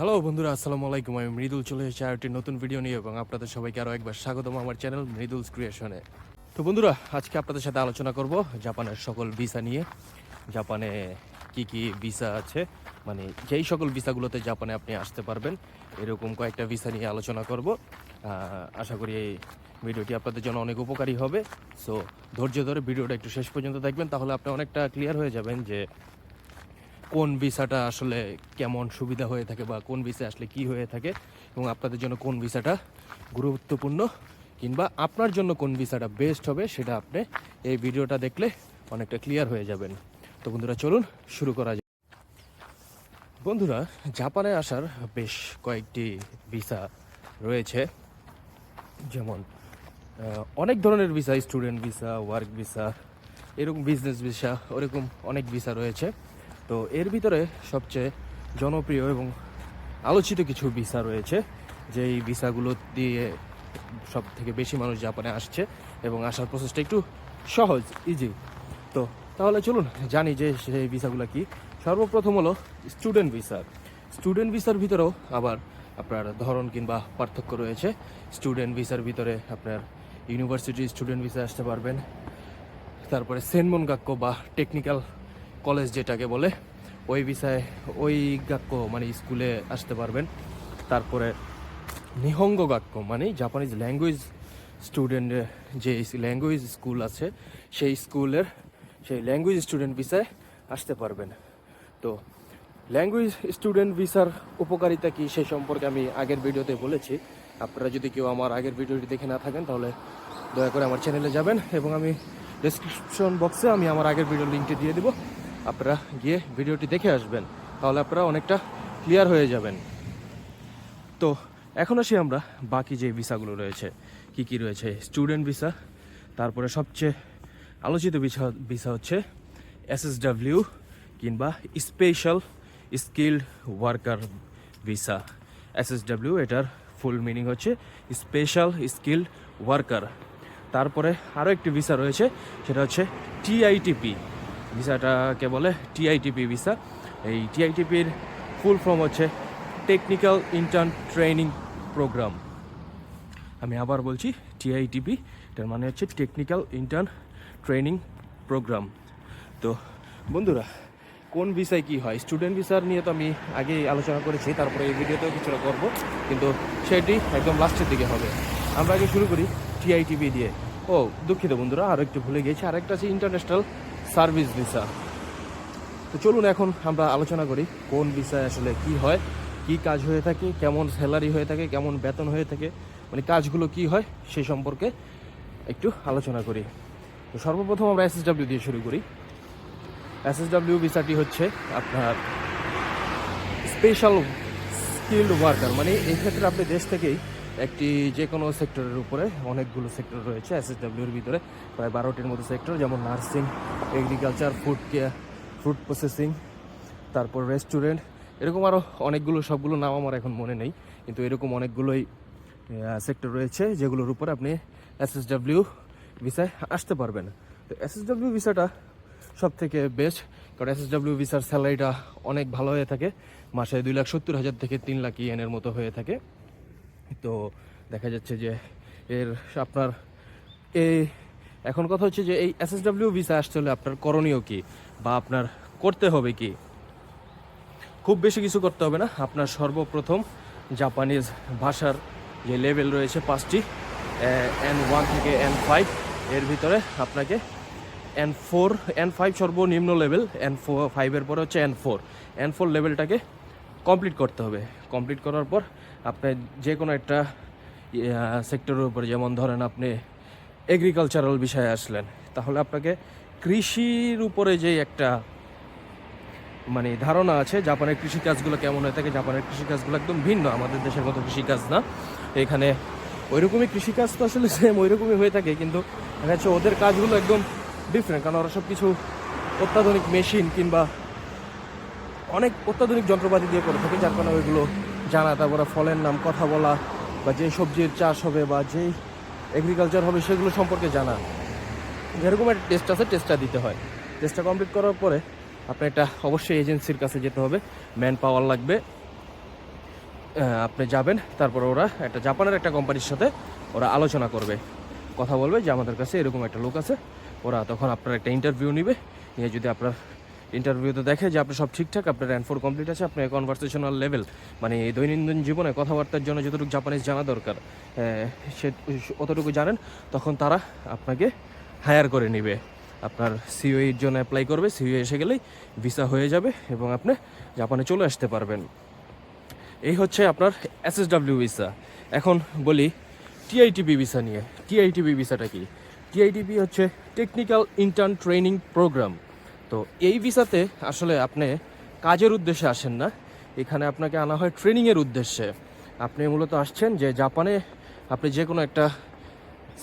Hello বন্ধুরা, আসসালামু আলাইকুম। আমি মৃদুল চলে এসেছি আর একটি নতুন ভিডিও নিয়ে এবং আপনাদের সবাইকে আরও একবার স্বাগতম আমার চ্যানেল মৃদুলস ক্রিয়েশনে তো বন্ধুরা, আজকে আপনাদের সাথে আলোচনা করব জাপানের সকল ভিসা নিয়ে। জাপানে কি কি ভিসা আছে? মানে যেই সকল ভিসাগুলোতে জাপানে আপনি আসতে পারবেন, এরকম কয়েকটা ভিসা নিয়ে আলোচনা করব। আশা করি এই ভিডিওটি আপনাদের জন্য অনেক উপকারী হবে। সো ধৈর্য ধরে ভিডিওটা একটু শেষ পর্যন্ত দেখবেন, তাহলে আপনি অনেকটা ক্লিয়ার হয়ে যাবেন যে কোন ভিসাটা আসলে কেমন সুবিধা হয়ে থাকে বা কোন ভিসা আসলে কি হয়ে থাকে এবং আপনাদের জন্য কোন ভিসাটা গুরুত্বপূর্ণ কিংবা আপনার জন্য কোন ভিসাটা বেস্ট হবে সেটা আপনি এই ভিডিওটা দেখলে অনেকটা ক্লিয়ার হয়ে যাবেন। তো বন্ধুরা, চলুন শুরু করা যাক। বন্ধুরা, জাপানে আসার বেশ কয়েকটি ভিসা রয়েছে। যেমন অনেক ধরনের visa, student visa, work visa, এরকম বিজনেস ভিসা, ওরকম অনেক ভিসা রয়েছে। তো এর ভিতরে সবচেয়ে জনপ্রিয় এবং আলোচিত কিছু ভিসা রয়েছে, যেই ভিসাগুলো দিয়ে সব থেকে বেশি মানুষ জাপানে আসছে এবং আসার প্রসেসটা একটু সহজ ইজি তো তাহলে চলুন জানি যে সেই ভিসাগুলো কি। সর্বপ্রথম হলো স্টুডেন্ট ভিসা স্টুডেন্ট ভিসার ভিতরেও আবার আপনার ধরন কিংবা পার্থক্য রয়েছে। স্টুডেন্ট ভিসার ভিতরে আপনার ইউনিভার্সিটি স্টুডেন্ট ভিসা আসতে পারবেন, তারপরে সেনমন গাক্য বা টেকনিক্যাল কলেজ যেটাকে বলে, ওই বিষয়ে ওই গাক্য মানে স্কুলে আসতে পারবেন। তারপরে নিহঙ্গ গাক্য মানে জাপানিজ ল্যাঙ্গুয়েজ স্টুডেন্ট যে ল্যাঙ্গুয়েজ স্কুল আছে, সেই স্কুলের, সেই ল্যাঙ্গুয়েজ স্টুডেন্ট ভিসায় আসতে পারবেন। তো ল্যাঙ্গুয়েজ স্টুডেন্ট ভিসার উপকারিতা কি সে সম্পর্কে আমি আগের ভিডিওতে বলেছি। আপনারা যদি কেউ আমার আগের ভিডিওটি দেখে না থাকেন, তাহলে দয়া করে আমার চ্যানেলে যাবেন এবং আমি ডেসক্রিপশন বক্সে আমি আমার আগের ভিডিও লিঙ্কটি দিয়ে দিব। আপনারা গিয়ে ভিডিওটি দেখে আসবেন, তাহলে আপনারা অনেকটা ক্লিয়ার হয়ে যাবেন। তো, এখন আসি আমরা বাকি যে ভিসাগুলো রয়েছে, কি কি রয়েছে? স্টুডেন্ট ভিসা, তারপরে সবচেয়ে আলোচিত ভিসা ভিসা হচ্ছে এসএসডাব্লিউ কিংবা special skilled worker visa. SSW এটার ফুল মিনিং হচ্ছে স্পেশাল স্কিল্ড ওয়ার্কার তারপরে আরও একটি ভিসা রয়েছে, সেটা হচ্ছে টিআইটিপি ভিসাটাকে বলে টিআইটিপি ভিসা। এই টিআইটিপির ফুল ফর্ম হচ্ছে টেকনিক্যাল ইন্টার্ন ট্রেনিং প্রোগ্রাম আমি আবার বলছি টিআইটিপি, এটার মানে হচ্ছে টেকনিক্যাল ইন্টার্ন ট্রেনিং প্রোগ্রাম তো বন্ধুরা, কোন ভিসায় কি হয়? স্টুডেন্ট ভিসার নিয়ে তো আমি আগেই আলোচনা করেছি, তারপরে এই ভিডিওতেও কিছুটা করব, কিন্তু সেটি একদম লাস্টের দিকে হবে। আমরা আগে শুরু করি টিআইটিপি দিয়ে। ও, দুঃখিত বন্ধুরা আরও একটু ভুলে গেছি আরেকটা আছে ইন্টারন্যাশনাল সার্ভিস ভিসা। তো চলুন এখন আমরা আলোচনা করি কোন বিষয়ে আসলে কি হয়, কি কাজ হয়ে থাকে, কেমন স্যালারি হয়ে থাকে, কেমন বেতন হয়ে থাকে মানে কাজগুলো কি হয় সেই সম্পর্কে একটু আলোচনা করি। তো সর্বপ্রথম আমরা এসএসডাব্লিউ দিয়ে শুরু করি। এসএসডাব্লিউ ভিসাটি হচ্ছে আপনার স্পেশাল স্কিল্ড ওয়ার্কার মানে এই ক্ষেত্রে আপনি দেশ থেকেই একটি যে কোনো সেক্টরের উপরে অনেকগুলো সেক্টর রয়েছে এসএসডাব্লিউর ভিতরে। প্রায় বারোটির মতো সেক্টর, যেমন nursing, agriculture, food care food processing, তারপর রেস্টুরেন্ট। এরকম আরও অনেকগুলো, সবগুলো নাম আমার এখন মনে নেই, কিন্তু এরকম অনেকগুলোই সেক্টর রয়েছে যেগুলোর উপরে আপনি এসএসডাব্লিউ ভিসায় আসতে পারবেন। তো এসএসডাব্লিউ ভিসাটা সব থেকে বেস্ট, কারণ এসএসডাব্লিউ ভিসার স্যালারিটা অনেক ভালো হয়ে থাকে। মাসে দুই লাখ সত্তর হাজার থেকে তিন লাখ ইয়েনের মতো হয়ে থাকে। তো দেখা যাচ্ছে যে এর আপনার এই এখন কথা হচ্ছে যে এই এসএসডাব্লিউ ভিসা হলে আপনার করণীয় কি বা আপনার করতে হবে কি? খুব বেশি কিছু করতে হবে না। আপনার সর্বপ্রথম জাপানিজ ভাষার যে লেভেল রয়েছে পাঁচটি এন ওয়ান থেকে এন ফাইভ এর ভিতরে আপনাকে এন ফোর এন ফাইভ সর্বনিম্ন লেভেল এন ফোর ফাইভের পরে হচ্ছে এন ফোর এন ফোর লেভেলটাকে কমপ্লিট করতে হবে। কমপ্লিট করার পর আপনি যে কোনো একটা সেক্টরের উপরে, যেমন ধরেন আপনি এগ্রিকালচারাল বিষয়ে আসলেন, তাহলে আপনাকে কৃষির উপরে যে একটা মানে ধারণা আছে, জাপানের কৃষিকাজগুলো কেমন হয়ে থাকে, জাপানের কৃষিকাজগুলো একদম ভিন্ন, আমাদের দেশের মতো কৃষিকাজ না। এখানে ওইরকমই কৃষিকাজ তো আসলে সেম ওইরকমই হয়ে থাকে, কিন্তু দেখা যাচ্ছে ওদের কাজগুলো একদম ডিফারেন্ট কারণ ওরা সব কিছু অত্যাধুনিক মেশিন কিংবা অনেক অত্যাধুনিক যন্ত্রপাতি দিয়ে করে থাকে, যার কারণে ওইগুলো জানা তারপরে ফলের নাম, কথা বলা, বা যে সবজির চাষ হবে, বা যেই এগ্রিকালচার হবে, সেগুলো সম্পর্কে জানা। যেরকম একটা টেস্ট আছে টেস্টটা দিতে হয়। টেস্টটা কমপ্লিট করার পরে আপনার একটা অবশ্যই এজেন্সির কাছে যেতে হবে। ম্যান পাওয়ার লাগবে আপনি যাবেন, তারপর ওরা একটা জাপানের একটা কোম্পানির সাথে ওরা আলোচনা করবে। কথা বলবে যে, আমাদের কাছে এরকম একটা লোক আছে। ওরা তখন আপনার একটা ইন্টারভিউ নিবে। নিয়ে যদি আপনার ইন্টারভিউতে দেখে যে আপনি সব ঠিকঠাক, আপনার র্যান ফোর কমপ্লিট আছে, আপনার কনভারসেশনাল লেভেল মানে দৈনন্দিন জীবনে কথাবার্তার জন্য যতটুকু জাপানিজ জানা দরকার সে, অতটুকু জানেন, তখন তারা আপনাকে হায়ার করে নেবে। আপনার সিওইর জন্য অ্যাপ্লাই করবে সিওই এসে গেলেই ভিসা হয়ে যাবে এবং আপনি জাপানে চলে আসতে পারবেন। এই হচ্ছে আপনার এসএসডাব্লিউ ভিসা এখন বলি টিআইটিপি ভিসা নিয়ে। টিআইটিপি ভিসাটা কি? টিআইটিপি হচ্ছে টেকনিক্যাল ইন্টার্ন ট্রেনিং প্রোগ্রাম তো এই ভিসাতে আসলে আপনি কাজের উদ্দেশ্যে আসেন না। এখানে আপনাকে আনা হয় ট্রেনিংয়ের উদ্দেশ্যে। আপনি মূলত আসছেন যে জাপানে আপনি যে কোনো একটা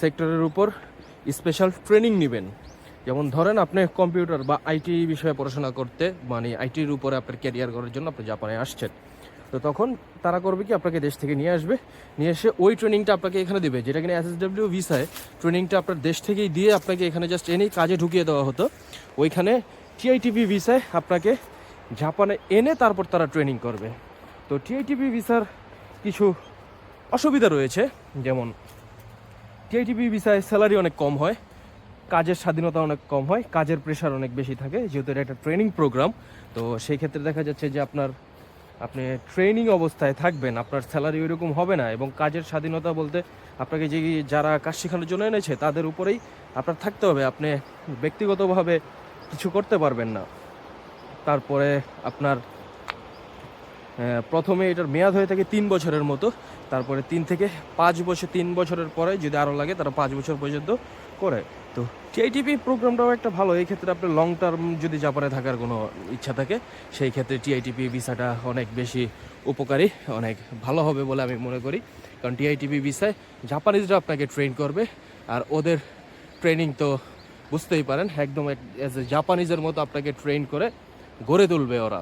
সেক্টরের উপর স্পেশাল ট্রেনিং নেবেন। যেমন ধরেন আপনি কম্পিউটার বা আইটি বিষয়ে পড়াশোনা করতে মানে আইটির উপরে আপনার ক্যারিয়ার করার জন্য আপনি জাপানে আসছেন। তো তখন তারা করবে কি, আপনাকে দেশ থেকে নিয়ে আসবে। নিয়ে এসে ওই ট্রেনিংটা আপনাকে এখানে দেবে, যেটা কিনা এসএসডব্লিউ ভিসায় ট্রেনিংটা আপনার দেশ থেকেই দিয়ে আপনাকে এখানে জাস্ট এনেই কাজে ঢুকিয়ে দেওয়া হতো। ওইখানে টিআইটিপি ভিসায় আপনাকে জাপানে এনে তারপর তারা ট্রেনিং করবে। তো টিআইটিপি ভিসার কিছু অসুবিধা রয়েছে, যেমন টিআইটিপি ভিসায় স্যালারি অনেক কম হয়, কাজের স্বাধীনতা অনেক কম হয়, কাজের প্রেশার অনেক বেশি থাকে, যেহেতু এটা একটা ট্রেনিং প্রোগ্রাম তো সেই ক্ষেত্রে দেখা যাচ্ছে যে আপনার আপনি ট্রেনিং অবস্থায় থাকবেন, আপনার স্যালারি ওইরকম হবে না এবং কাজের স্বাধীনতা বলতে আপনাকে যে যারা কাজ শেখানোর জন্য এনেছে, তাদের উপরেই আপনার থাকতে হবে। আপনি ব্যক্তিগতভাবে কিছু করতে পারবেন না। তারপরে আপনার প্রথমে এটার মেয়াদ হয়ে থাকে তিন বছরের মতো। তারপরে তিন থেকে পাঁচ বছর, তিন বছরের পরে যদি আরও লাগে তারা পাঁচ বছর পর্যন্ত করে। তো টিআইটিপি প্রোগ্রামটাও একটা ভালো, এই ক্ষেত্রে আপনার লং টার্ম যদি জাপানে থাকার কোনো ইচ্ছা থাকে, সেই ক্ষেত্রে টিআইটিপি ভিসাটা অনেক বেশি উপকারী, অনেক ভালো হবে বলে আমি মনে করি। কারণ টিআইটিপি ভিসায় জাপানিজরা আপনাকে ট্রেন করবে, আর ওদের ট্রেনিং তো বুঝতেই পারেন, একদম এক অ্যাজ এ জাপানিজের মতো আপনাকে ট্রেন করে গড়ে তুলবে ওরা।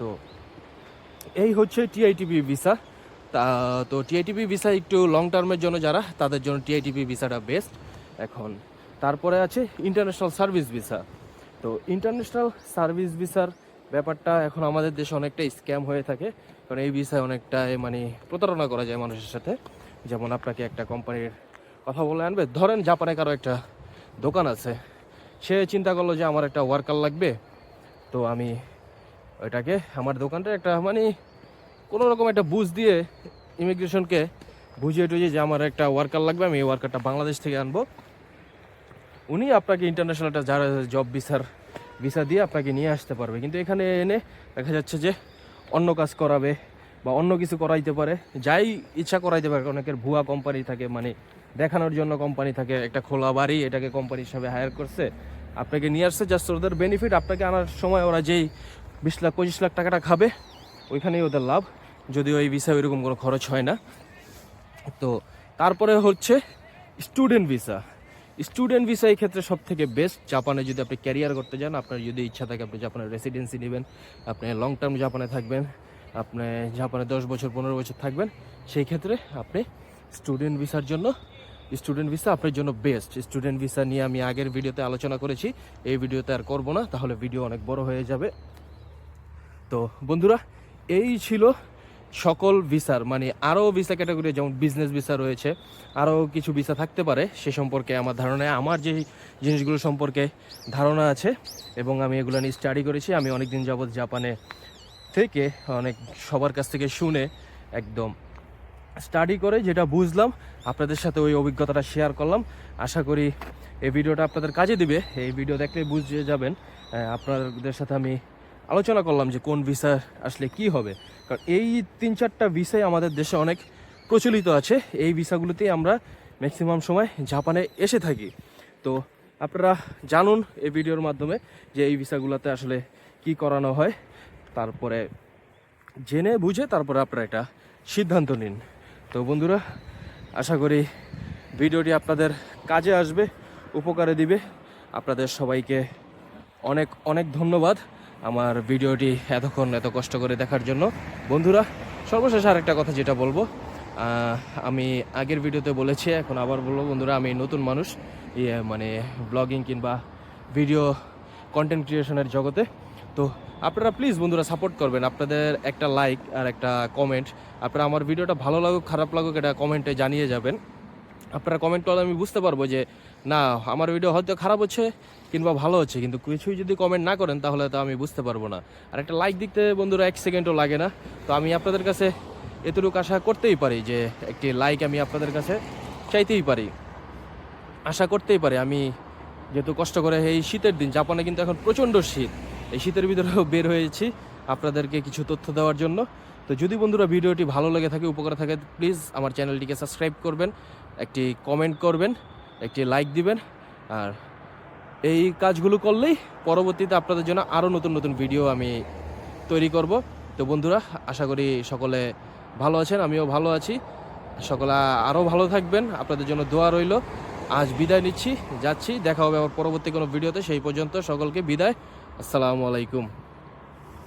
তো এই হচ্ছে টিআইটিপি ভিসা। তা, তো টিআইটিপি ভিসা একটু লং টার্মের জন্য যারা, তাদের জন্য টিআইটিপি ভিসাটা বেস্ট এখন, তারপরে আছে ইন্টারন্যাশনাল সার্ভিস ভিসা তো ইন্টারন্যাশনাল সার্ভিস ভিসার ব্যাপারটা এখন আমাদের দেশে অনেকটা স্ক্যাম হয়ে থাকে। কারণ এই ভিসায় অনেকটা মানে প্রতারণা করা যায় মানুষের সাথে। যেমন আপনাকে একটা কোম্পানির কথা বলে আনবে। ধরেন জাপানে কারও একটা দোকান আছে। সে চিন্তা করল যে আমার একটা ওয়ার্কার লাগবে। তো আমি ওইটাকে আমার দোকানটা একটা মানে কোনো রকম একটা বুঝ দিয়ে ইমিগ্রেশনকে বুঝিয়ে টুঝিয়ে যে আমার একটা ওয়ার্কার লাগবে, আমি এই ওয়ার্কারটা বাংলাদেশ থেকে আনব। উনি আপনাকে ইন্টারন্যাশনাল একটা যারা জব ভিসার ভিসা দিয়ে আপনাকে নিয়ে আসতে পারবে। কিন্তু এখানে এনে দেখা যাচ্ছে যে অন্য কাজ করাবে বা অন্য কিছু করাইতে পারে। যাই ইচ্ছা করাইতে পারে, অনেকের ভুয়া কোম্পানি থাকে মানে দেখানোর জন্য কোম্পানি থাকে, একটা খোলা বাড়ি এটাকে কোম্পানি হিসাবে হায়ার করছে। আপনাকে নিয়ে আসছে জাস্ট ওদের বেনিফিট আপনাকে আনার সময় ওরা যেই বিশ লাখ, পঁচিশ লাখ টাকাটা খাবে, ওইখানেই ওদের লাভ। যদিও এই ভিসা ওইরকম কোনো খরচ হয় না। তো তারপরে হচ্ছে স্টুডেন্ট ভিসা স্টুডেন্ট ভিসা এই ক্ষেত্রে সব থেকে বেস্ট জাপানে যদি আপনি ক্যারিয়ার করতে যান, আপনার যদি ইচ্ছা থাকে, আপনি জাপানের রেসিডেন্সি নেবেন, আপনি লং টার্ম জাপানে থাকবেন, আপনি জাপানে দশ বছর, পনেরো বছর থাকবেন, সেই ক্ষেত্রে আপনি স্টুডেন্ট ভিসার জন্য স্টুডেন্ট ভিসা আপনার জন্য বেস্ট স্টুডেন্ট ভিসা নিয়ে আমি আগের ভিডিওতে আলোচনা করেছি, এই ভিডিওতে আর করব না, তাহলে ভিডিও অনেক বড় হয়ে যাবে। তো বন্ধুরা, এই ছিল সকল ভিসার মানে আরও ভিসা ক্যাটাগরি যেমন বিজনেস ভিসা রয়েছে, আরও কিছু ভিসা থাকতে পারে, সে সম্পর্কে আমার ধারণায়, আমার যে জিনিসগুলো সম্পর্কে ধারণা আছে, এবং আমি এগুলো নিয়ে স্টাডি করেছি, আমি অনেক দিন যাবৎ জাপানে থেকে অনেক সবার কাছ থেকে শুনে একদম স্টাডি করে যেটা বুঝলাম, আপনাদের সাথে ওই অভিজ্ঞতাটা শেয়ার করলাম। আশা করি এই ভিডিওটা আপনাদের কাজে দিবে। এই ভিডিও দেখলে বুঝে যাবেন আপনাদের সাথে আমি আলোচনা করলাম যে কোন ভিসা আসলে কি হবে। কারণ এই তিন চারটা ভিসাই আমাদের দেশে অনেক প্রচলিত আছে। এই ভিসাগুলোতেই আমরা ম্যাক্সিমাম সময় জাপানে এসে থাকি। তো আপনারা জানুন এই ভিডিওর মাধ্যমে যে এই ভিসাগুলোতে আসলে কি করানো হয়। তারপরে জেনে বুঝে তারপরে আপনারা এটা সিদ্ধান্ত নিন। তো বন্ধুরা, আশা করি ভিডিওটি আপনাদের কাজে আসবে, উপকারে দিবে। আপনাদের সবাইকে অনেক অনেক ধন্যবাদ। আমার ভিডিওটি এতক্ষণ এত কষ্ট করে দেখার জন্য। বন্ধুরা, সর্বশেষ আরেকটা কথা যেটা বলব আমি আগের ভিডিওতে বলেছি, এখন আবার বলব, বন্ধুরা, আমি নতুন মানুষ ইয়ে মানে ব্লগিং কিংবা ভিডিও কন্টেন্ট ক্রিয়েশনের জগতে। তো আপনারা প্লিজ বন্ধুরা সাপোর্ট করবেন, আপনাদের একটা লাইক আর একটা কমেন্ট আপনারা আমার ভিডিওটা ভালো লাগুক, খারাপ লাগুক, এটা কমেন্টে জানিয়ে যাবেন। আপনারা কমেন্ট করলে আমি বুঝতে পারব যে না, আমার ভিডিও হয়তো খারাপ হচ্ছে কিংবা ভালো হচ্ছে, কিন্তু কিছুই যদি কমেন্ট না করেন তাহলে তো আমি বুঝতে পারব না। আর একটা লাইক দিতে বন্ধুরা, এক সেকেন্ডও লাগে না। তো আমি আপনাদের কাছে এতটুকু আশা করতেই পারি যে, একটি লাইক আমি আপনাদের কাছে চাইতেই পারি। আশা করতেই পারি, আমি যেহেতু কষ্ট করে এই শীতের দিন, জাপানে কিন্তু এখন প্রচণ্ড শীত। এই শীতের ভিতরেও বের হয়েছি আপনাদেরকে কিছু তথ্য দেওয়ার জন্য। তো যদি বন্ধুরা ভিডিওটি ভালো লেগে থাকে, উপকার থাকে প্লিজ আমার চ্যানেলটিকে সাবস্ক্রাইব করবেন, একটি কমেন্ট করবেন। একটি লাইক দিবেন। আর এই কাজগুলো করলেই পরবর্তীতে আপনাদের জন্য আরও নতুন নতুন ভিডিও আমি তৈরি করব। তো বন্ধুরা, আশা করি সকলে ভালো আছেন, আমিও ভালো আছি। সকলে আরও ভালো থাকবেন, আপনাদের জন্য দোয়া রইল। আজ বিদায় নিচ্ছি, যাচ্ছি, দেখা হবে আবার পরবর্তী কোনো ভিডিওতে সেই পর্যন্ত সকলকে বিদায়। আসসালামু আলাইকুম।